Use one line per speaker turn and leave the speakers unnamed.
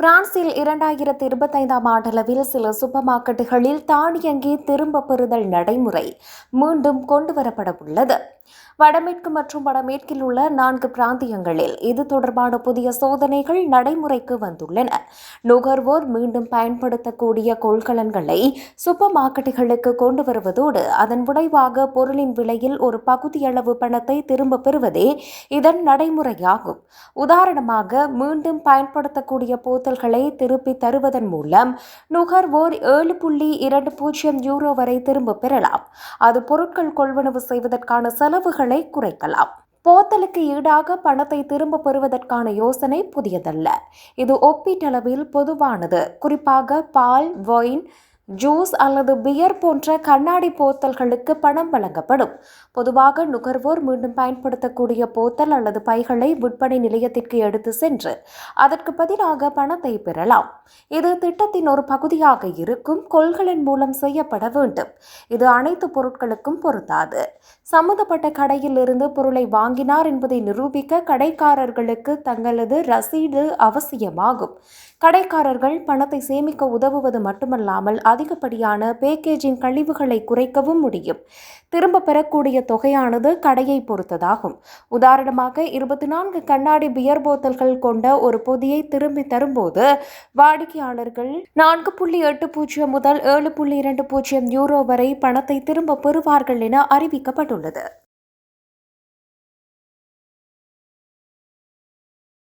பிரான்சில் இரண்டாயிரத்தி இருபத்தைந்தாம் ஆண்டளவில் சில சூப்பர் மார்க்கெட்டுகளில் தானியங்கி திரும்ப பெறுதல் நடைமுறை மீண்டும் கொண்டுவரப்பட உள்ளது. வடமேற்கு மற்றும் வடமேற்கில் உள்ள நான்கு பிராந்தியங்களில் இது தொடர்பான புதிய சோதனைகள் நடைமுறைக்கு வந்துள்ளன. நுகர்வோர் மீண்டும் பயன்படுத்தக்கூடிய கொள்கலன்களை சூப்பர் மார்க்கெட்டுகளுக்கு கொண்டு வருவதோடு அதன் விளைவாக பொருளின் விலையில் ஒரு பகுதியளவு பணத்தை திரும்ப பெறுவதே இதன் நடைமுறையாகும். உதாரணமாக மீண்டும் பயன்படுத்தக்கூடிய போத்தல்களை திருப்பி தருவதன் மூலம் நுகர்வோர் ஏழு புள்ளி இரண்டு பூஜ்ஜியம் யூரோ வரை திரும்ப பெறலாம். அது பொருட்கள் கொள்வனவு செய்வதற்கான செலவுகளை குறைக்கலாம். போத்தலுக்கு ஈடாக பணத்தை திரும்ப பெறுவதற்கான யோசனை புதியதல்ல. இது ஒப்பீட்டளவில் பொதுவானது. குறிப்பாக பால் ஒயின் ஜூஸ் அல்லது பியர் போன்ற கண்ணாடி போத்தல்களுக்கு பணம் வழங்கப்படும். பொதுவாக நுகர்வோர் மீண்டும் பயன்படுத்தக்கூடிய போத்தல் அல்லது பைகளை விற்பனை நிலையத்திற்கு எடுத்து சென்று அதற்கு பதிலாக பணத்தை பெறலாம். இது திட்டத்தின் ஒரு பகுதியாக இருக்கும் கொள்களின் மூலம் செய்யப்பட வேண்டும். இது அனைத்து பொருட்களுக்கும் பொருந்தாது. சம்பந்தப்பட்ட கடையில் இருந்து பொருளை வாங்கினார் என்பதை நிரூபிக்க கடைக்காரர்களுக்கு தங்களது ரசீது அவசியமாகும். கடைக்காரர்கள் பணத்தை சேமிக்க உதவுவது மட்டுமல்லாமல் அதிகப்படியான பேக்கேஜிங் கழிவுகளை குறைக்கவும் முடியும். திரும்ப பெறக்கூடிய தொகையானது கடையை பொறுத்ததாகும். உதாரணமாக இருபத்தி நான்கு கண்ணாடி பியர் போத்தல்கள் கொண்ட ஒரு பொதியை திரும்பி தரும்போது வாடிக்கையாளர்கள் நான்கு புள்ளி எட்டு பூஜ்ஜியம் முதல் ஏழு புள்ளி இரண்டு பூஜ்ஜியம் யூரோ வரை பணத்தை திரும்ப பெறுவார்கள் என அறிவிக்கப்பட்டுள்ளது.